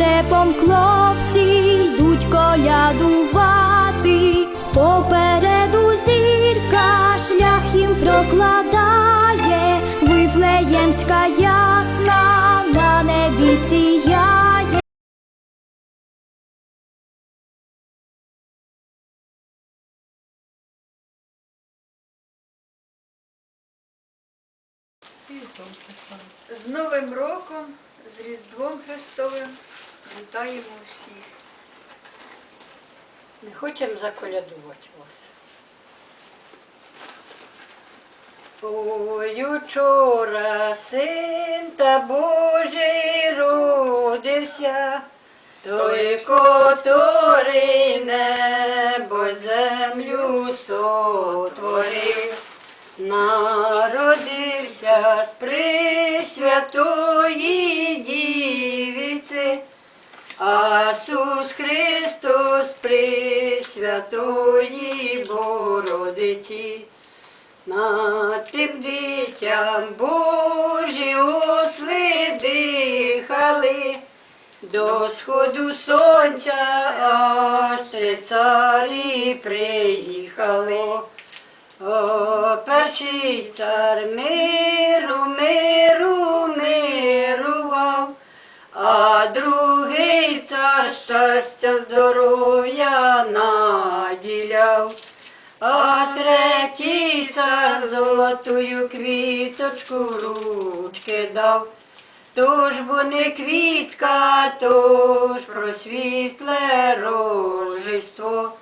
степом хлопці йдуть колядувати, попереду зірка шлях їм прокладає, вифлеємська ясна на небі сіяє. З Новим роком, з Різдвом Христовим вітаємо всіх. Ми хочемо заколядувати вас. Ой, учора син та Божий родився, той, котрий небо землю сотворив, народився з Пресвятої Дівиці, Асус Христос Пресвятої Богородиці. Над тим дитям Божі осли дихали, до сходу сонця аж три царі приїхали. О, перший цар миру, миру, мирував, а другий щастя, здоров'я наділяв, а третій цар золотую квіточку в ручки дав. Тож бо не квітка, тож просвітле рождество.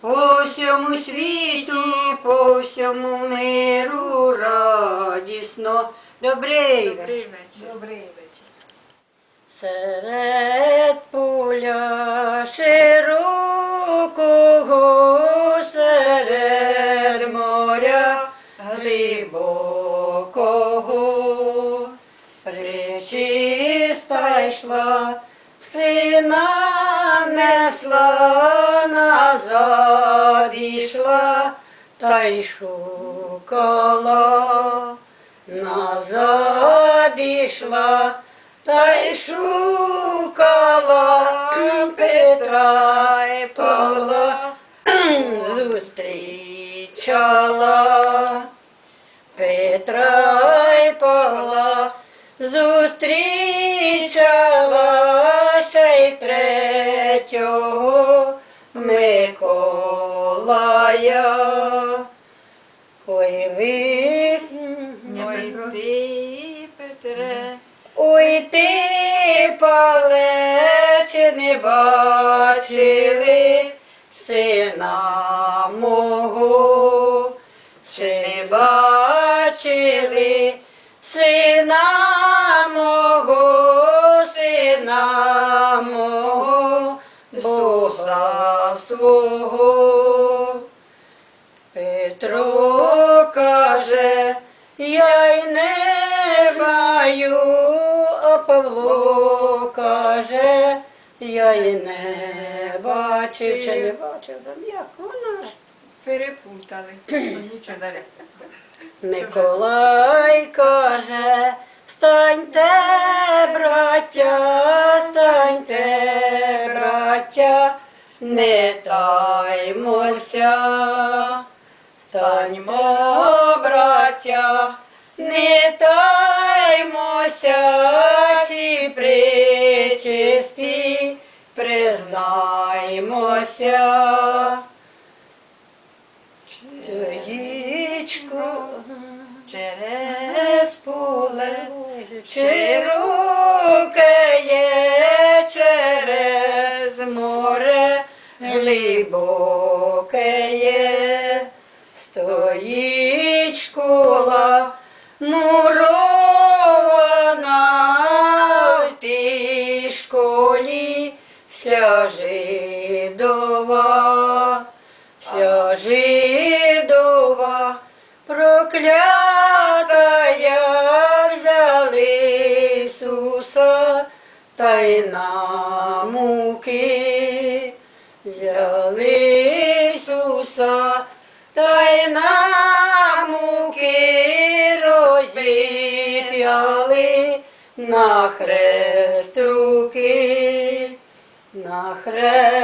По всьому світу, по всьому миру радісно. Добрий вечір. Добрий вечір. Добрий вечір. Серед поля широкого, серед моря глибокого, причиста йшла, сина несла, назад ішла, та й шукала, назад ішла, та й шукала Петра й Павла, зустрічала Петра й Павла, зустрічала ще й третього Миколая. Ой, ви, Ой ти, Петре, Ой ти, пале, чи не бачили сина мого, чи не бачили сина мого, сина мого, Бога свого. Петро каже, я Павло каже, я й не бачив, чи не бачив, там як вона ж. перепутали. Нічого далі. Миколай каже, станьте, браття, станьте, браття, не таймося, станьмо, браття, не таймося, причисті, признаймося. Яєчко Через поле широке є через море, глибоке є, стоїть школа мурована та й на муки, взяли Ісуса та муки розіп'яли на хрест руки. на хрест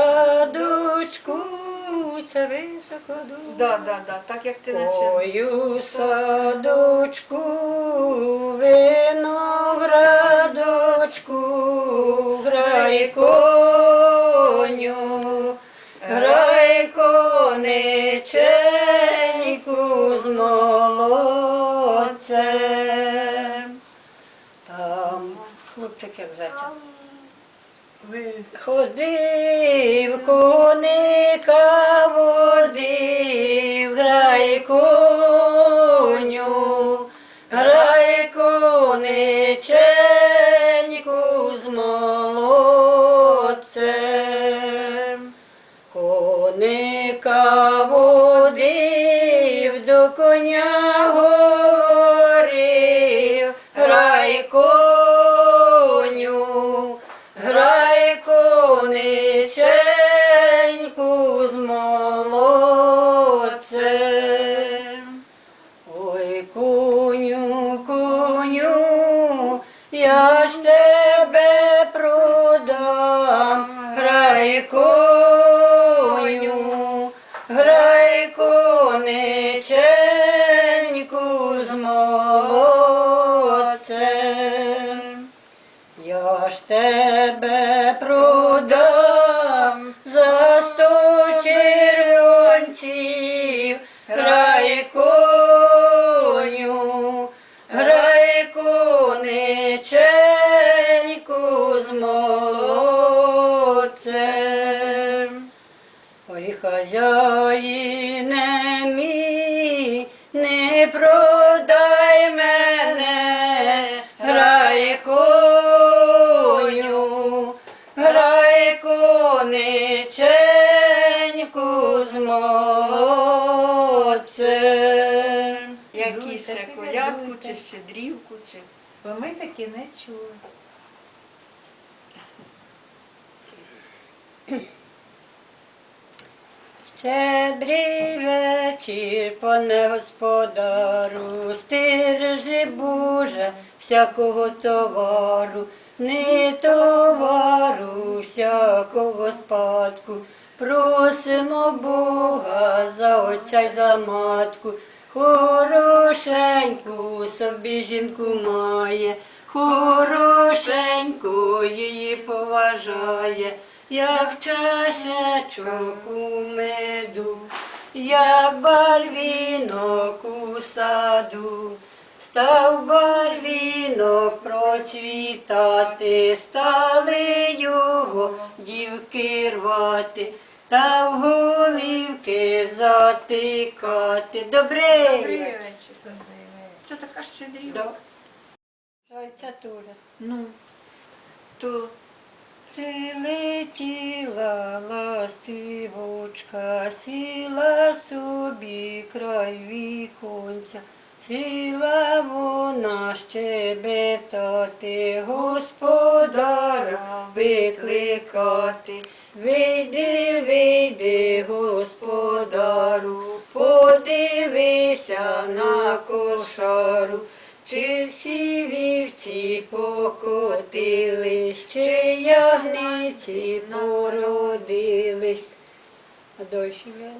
садочку це високо дуже. Да, да, да, так як ти наче. У садочку, виноградочку, грай коню, грай кониченьку з молодцем. Там хлопчик як зайця. Ходив коника водив, грай я ж тебе хазяїне мій, не продай мене, грай коню, грай кониченьку з молодцем. Які ще колядку, чи щедрівку, чи. Бо ми таки не чули. Щедрий вечір, пане господару, стержи Боже всякого товару, не товару, всякого спадку. Просимо Бога за отця й за матку, хорошеньку собі жінку має, хорошеньку її поважає, як чашечок у меду, як барвінок у саду. Став барвінок процвітати, стали його дівки рвати, та в голівки затикати. Добрий! Добрий вечір. вечір. Добрий вечір. Це така щедрівка. Да. Ой, ця Туля. Ну, то Прилетіла ластивочка, сіла собі край віконця, сіла вона щебетати, господаря викликати. Вийди, вийди, господару, подивися на кошару. Чи всі вівці покотились, чи ягниці народились. А дощ я.